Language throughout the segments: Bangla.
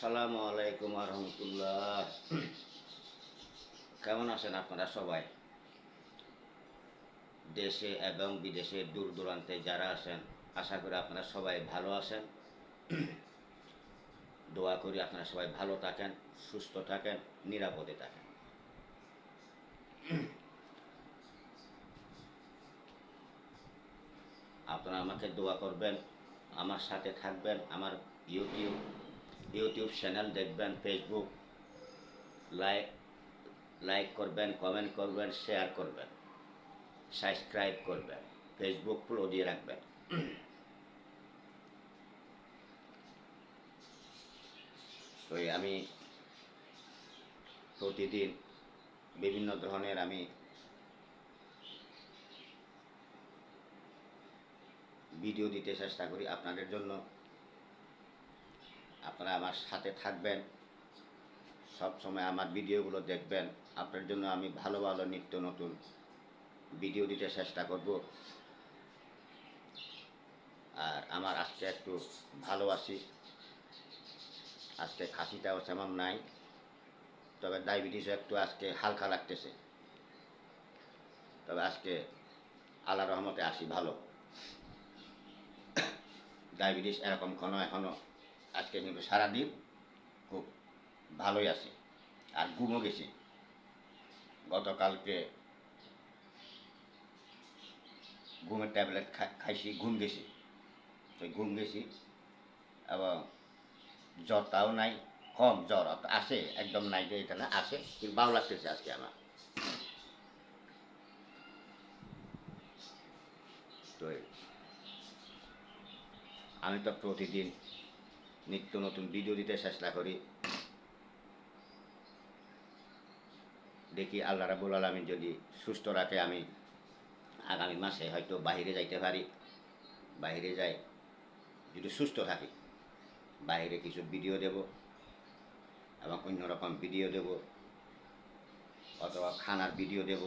আসসালামু আলাইকুম রহমতুল্লাহ কেমন আছেন আপনারা সবাই? দেশে এবং বিদেশে দূর দূরান্তে যারা আছেন, আশা করি আপনারা সবাই ভালো আছেন। দোয়া করি আপনারা সবাই ভালো থাকেন, সুস্থ থাকেন, নিরাপদে থাকেন। আপনারা আমাকে দোয়া করবেন, আমার সাথে থাকবেন, আমার ইউটিউব ইউটিউব চ্যানেল দেখবেন ফেসবুক লাইক লাইক করবেন কমেন্ট করবেন শেয়ার করবেন সাবস্ক্রাইব করবেন ফেসবুক ফলো দিয়ে রাখবেন। তো আমি প্রতিদিন বিভিন্ন ধরনের আমি ভিডিও দিতে চেষ্টা করি আপনাদের জন্য। আপনারা আমার সাথে থাকবেন। সব সময় আমার ভিডিওগুলো দেখবেন। আপনার জন্য আমি ভালো ভালো নিত্য নতুন ভিডিও দিতে চেষ্টা করব। আর আমার আজকে একটু ভালো আছি আজকে খাসিটাও সেমন নাই, তবে ডায়াবেটিসও একটু আজকে হালকা লাগতেছে। তবে আজকে আল্লাহ রহমতে আসি ভালো। ডায়াবেটিস এরকম কোনো এখনও আজকে কিন্তু সারাদিন খুব ভালোই আছে। আর ঘুমও গেছি। গতকালকে ঘুমের ট্যাবলেট খাইছি, ঘুম গেছি। তো ঘুম গেছি এবং জ্বরটাও নাই, কম জ্বর আসে একদম নাই যে এটা না আসে কিন্তু ভালো লাগতেছে আজকে আমার। তো আমি তো প্রতিদিন নিত্য নতুন ভিডিও দিতে চেষ্টা করি। দেখি আল্লাহ রাবুল আলমী যদি সুস্থ রাখে, আমি আগামী মাসে হয়তো বাইরে যাইতে পারি। বাইরে যাই, যদি সুস্থ থাকি বাইরে কিছু ভিডিও দেব এবং অন্যরকম ভিডিও দেব অথবা খানার ভিডিও দেব।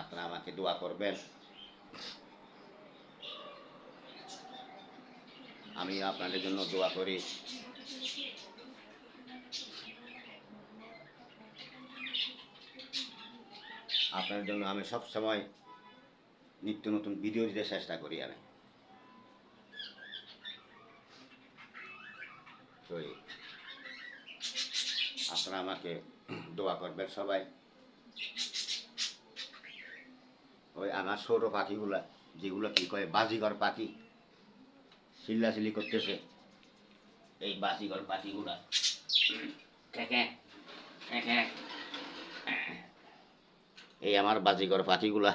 আপনারা আমাকে দোয়া করবেন। আমি আপনাদের জন্য দোয়া করি। আপনাদের জন্য আমি সব সময় নিত্য নতুন ভিডিও দিতে চেষ্টা করি আমি। তো আপনারা আমাকে দোয়া করবেন সবাই। ওই আমার সৌর পাখিগুলা, যেগুলো কি কয়, বাজিঘর পাখি চিল্লাচিল্লি করতেছে এই বাজিঘর পাখিগুলা। এই আমার বাজিঘর পাখিগুলা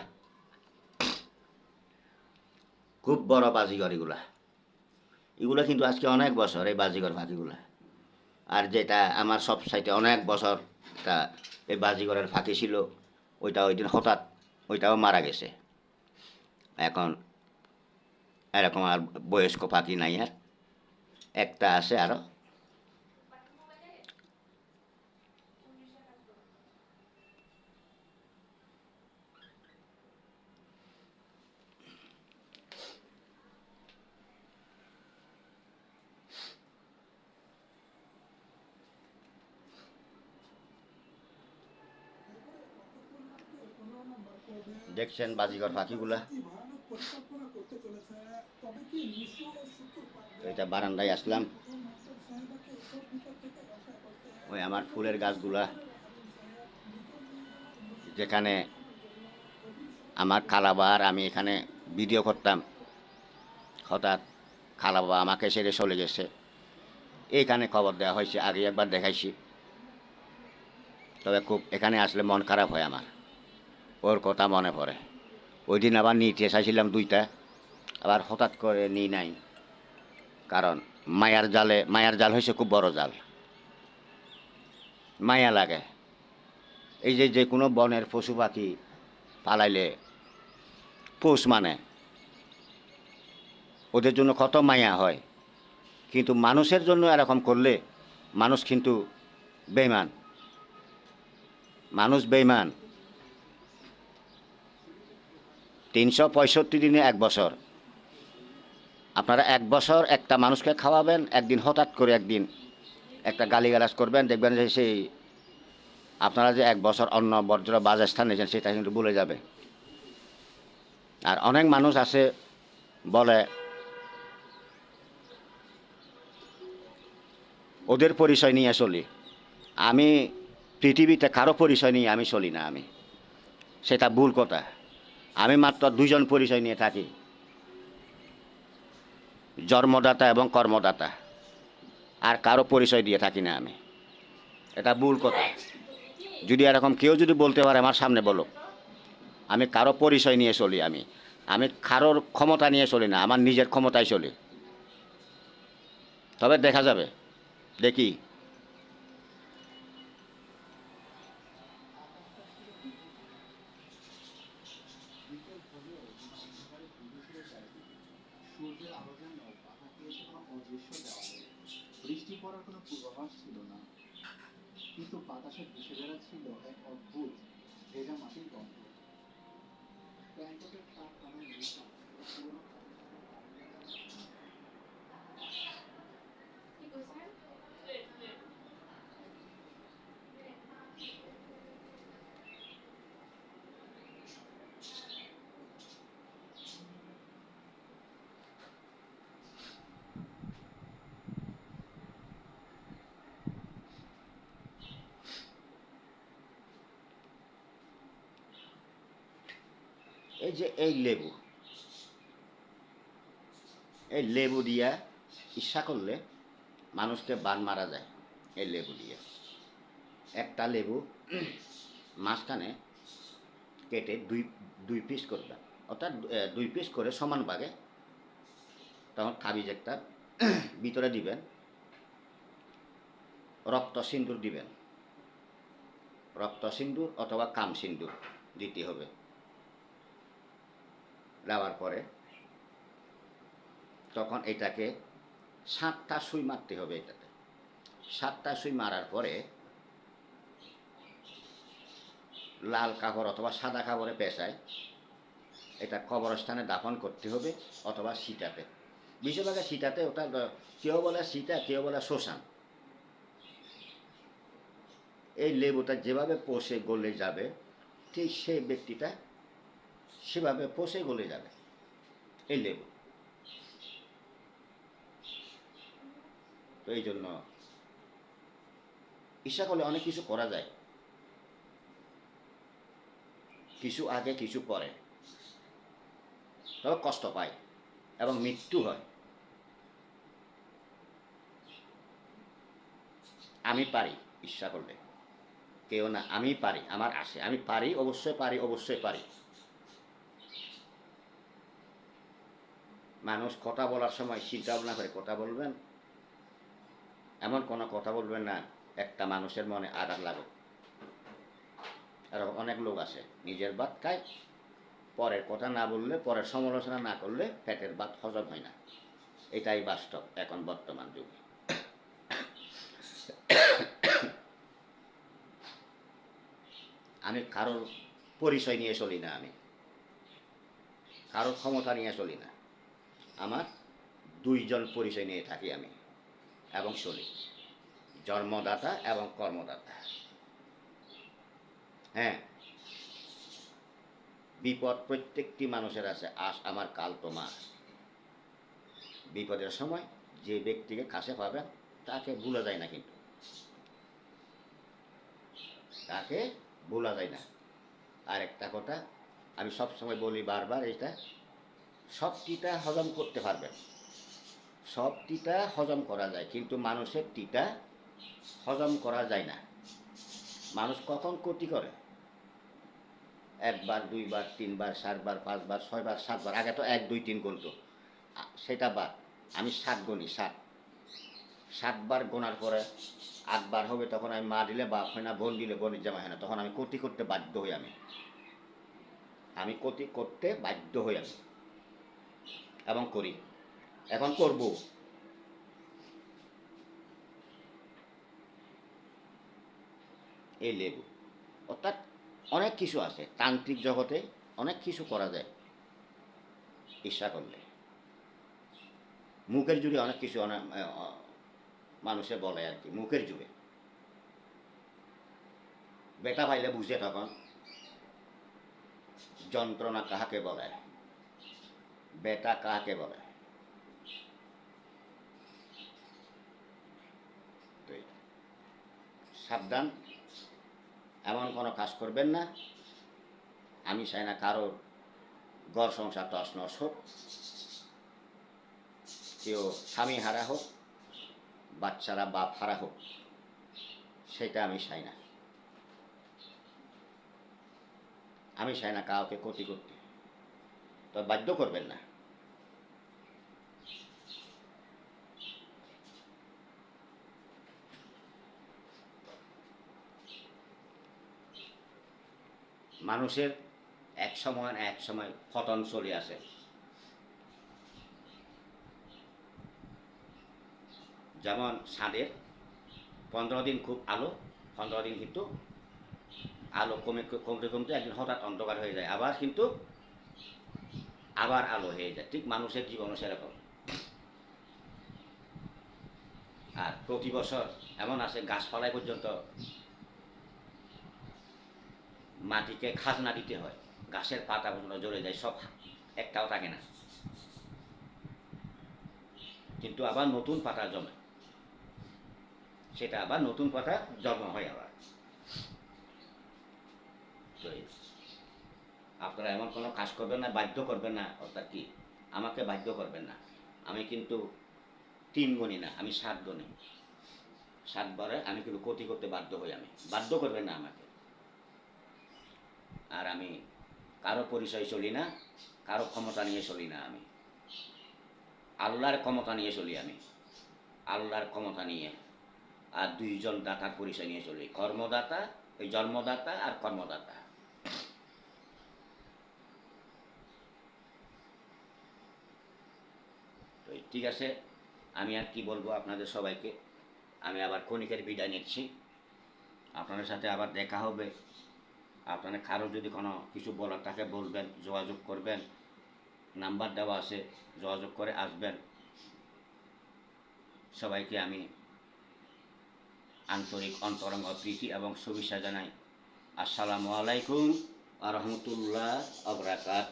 খুব বড় বাজিঘর এগুলা। এগুলো কিন্তু আজকে অনেক বছর, এই বাজিঘর পাখিগুলা আর যেটা আমার সব সাইটে অনেক বছর তা এই বাজিঘরের ফাঁকি ছিল, ওইটা ওই দিন হঠাৎ, ওইটাও মারা গেছে। এখন এরকম আর বয়স্ক পাখি নাই আর। একটা আছে আরও দেখছেন বাজিঘর পাখিগুলা। এটা বারান্দায় আসলাম। ওই আমার ফুলের গাছগুলা, যেখানে আমার খালাবার আমি এখানে ভিডিও করতাম। হঠাৎ খালাবা আমাকে ছেড়ে চলে গেছে। এইখানে খবর দেওয়া হয়েছে, আগে একবার দেখাইছি। তবে খুব এখানে আসলে মন খারাপ হয় আমার। ওর কথা মনে পড়ে। ওই দিন আবার নিতে চাইছিলাম দুইটা। আবার হঠাৎ করে নিই নাই। কারণ মায়ার জালে, মায়ার জাল হয়েছে খুব বড় জাল। মায়া লাগে। এই যে যে কোনো বনের পশু পাখি পালাইলে পোষ মানে। ওদের জন্য কত মায়া হয়। কিন্তু মানুষের জন্য এরকম করলে মানুষ কিন্তু বেইমান মানুষ বেইমান তিনশো পঁয়ষট্টি দিনে এক বছর। আপনারা এক বছর একটা মানুষকে খাওয়াবেন, একদিন হঠাৎ করে একদিন একটা গালিগালাজ করবেন, দেখবেন যে সেই আপনারা যে এক বছর অন্য বজ্র বাজার স্থান নিয়েছেন, সেটা কিন্তু ভুলে যাবে। আর অনেক মানুষ আছে বলে, ওদের পরিচয় নিয়ে চলি। আমি পৃথিবীতে কারও পরিচয় নিয়ে আমি চলি না আমি। সেটা ভুল কথা। আমি মাত্র দুজন পরিচয় নিয়ে থাকি। জন্মদাতা এবং কর্মদাতা। আর কারও পরিচয় দিয়ে থাকি না আমি। এটা ভুল কথা। যদি এরকম কেউ যদি বলতে পারে, আমার সামনে বলো। আমি কারও পরিচয় নিয়ে চলি আমি। আমি কারোর ক্ষমতা নিয়ে চলি না, আমার নিজের ক্ষমতায় চলি। তবে দেখা যাবে। দেখি। যে এই লেবু এই লেবু দিয়া ইচ্ছা করলে মানুষকে বান মারা যায় এই লেবু দিয়ে একটা লেবু মাঝখানে কেটে দুই দুই পিস করবেন অর্থাৎ দুই পিস করে সমান ভাগে তখন কাবিজ একটা ভিতরে দিবেন রক্ত সিন্দুর দিবেন রক্ত সিন্দুর অথবা কাম সিন্দুর দিতে হবে দেওয়ার পরে তখন এটাকে সাতটা সুই মারতে হবে এটাতে। সাতটা সুই মারার পরে লাল কাপড় অথবা সাদা কাপড়ে পেশায় এটা কবরস্থানে দাফন করতে হবে অথবা সিটাতে। বেশিরভাগে সিটাতে ওটা কেউ বলে সিটা, কেউ বলে শ্মশান। এই লেবুটা যেভাবে পোষে গলে যাবে, ঠিক সেই ব্যক্তিটা সেভাবে পচে গলে যাবে। এই লেবু। তো এই জন্য ইচ্ছা করলে অনেক কিছু করা যায়। কিছু আগে, কিছু পরে। তবে কষ্ট পায় এবং মৃত্যু হয়। আমি পারি ইচ্ছা করলে। কেউ না, আমি পারি, আমার আসে আমি পারি, অবশ্যই পারি অবশ্যই পারি। মানুষ কথা বলার সময় চিন্তা ভাবনা করে কথা বলবেন? এমন কোনো কথা বলবেন না, একটা মানুষের মনে আঘাত লাগুক। এরকম অনেক লোক আছে, নিজের ভাত খায়, পরের কথা না বললে, পরের সমালোচনা না করলে পেটের ভাত হজম হয় না। এটাই বাস্তব এখন বর্তমান যুগে। আমি কারোর পরিচয় নিয়ে চলি না আমি। কারোর ক্ষমতা নিয়ে চলি না। আমার দুইজন পরিচয় নিয়ে থাকি আমি এবং চলি। জন্মদাতা এবং কর্মদাতা। হ্যাঁ। বিপদ প্রত্যেকটি মানুষের আছে, আজ আমার, কাল তোমার। বিপদের সময় যে ব্যক্তিকে কাছে পাবেন, তাকে ভুলা যায় না কিন্তু। তাকে ভোলা যায় না। আর একটা কথা, আমি সবসময় বলি বারবার এটা সব টিটা হজম করতে পারবেন। সব টিটা হজম করা যায়, কিন্তু মানুষের টিটা হজম করা যায় না। মানুষ কখন ক্ষতি করে? একবার, দুইবার, তিনবার, চারবার, পাঁচবার, ছয়বার, সাতবার, আগে তো এক, দুই, তিন গুনতো সেটা বাদ, আমি সাত গুনি সাত। সাতবার গোনার পরে আটবার হবে, তখন আমি মা দিলে বাপ হয় না, বোন দিলে বোনের জামা হয় না, তখন আমি ক্ষতি করতে বাধ্য হই আমি। আমি ক্ষতি করতে বাধ্য হই আমি। এবং করি। এখন করব। এই লেবু। অর্থাৎ অনেক কিছু আছে, তান্ত্রিক জগতে অনেক কিছু করা যায়। ইচ্ছা করলে। মুখের জুড়ে অনেক কিছু অনেক মানুষে বলে আর কি, মুখের জুড়ে বেটা পাইলে বুঝে তখন। যন্ত্রণা কাহাকে বলে? বেটা কাকে বলে? সাবধান, এমন কোনো কাজ করবেন না। আমি চাই না কারোর ঘর সংসার তস নস হোক, কেউ স্বামী হারা হোক, বাচ্চারা বাপ হারা হোক, সেটা আমি চাই না। আমি চাই না কাউকে ক্ষতি করতে তো বাধ্য করবেন না। মানুষের এক সময় না এক সময় পতন চলে আসে। যেমন ছাদের পনেরো দিন খুব আলো, পনেরো দিন কিন্তু আলো কমে কমতে কমতে একদিন হঠাৎ অন্ধকার হয়ে যায়, আবার কিন্তু আবার আলো হয়ে যায়। ঠিক মানুষের জীবনও সেরকম। আর প্রতি বছর এমন আছে গাছপালায় পর্যন্ত মাটিকে খাজনা দিতে হয়। গাছের পাতা পর্যন্ত জ্বলে যায়, সব একটাও থাকে না। কিন্তু আবার নতুন পাতা জমে সেটা আবার নতুন পাতা জন্ম হয় আবার। আপনারা এমন কোনো কাজ করবেন না, বাধ্য করবেন না, অর্থাৎ কি আমাকে বাধ্য করবেন না। আমি কিন্তু তিন গণি না, আমি সাত গণি। সাতবারে আমি কিন্তু ক্ষতি করতে বাধ্য হই আমি। বাধ্য করবেন না আমাকে। আর আমি কারও পরিচয় চলি না, কারও ক্ষমতা নিয়ে চলি না আমি। আল্লাহর ক্ষমতা নিয়ে চলি আমি। আল্লাহর ক্ষমতা নিয়ে। আর দুইজন দাতার পরিচয় নিয়ে চলি। কর্মদাতা, ওই জন্মদাতা আর কর্মদাতা। তো ঠিক আছে, আমি আর কি বলব আপনাদের সবাইকে? আমি আবার ক্ষণিকের বিদায় নিচ্ছি। আপনাদের সাথে আবার দেখা হবে। আপনারা কারও যদি কোনো কিছু বলার থাকে বলবেন, যোগাযোগ করবেন, নাম্বার দেওয়া আছে, যোগাযোগ করে আসবেন। সবাইকে আমি আন্তরিক অন্তরঙ্গ প্রীতি এবং শুভেচ্ছা জানাই। আসসালামু আলাইকুম আ রহমতুল্লাহ আবরাকাত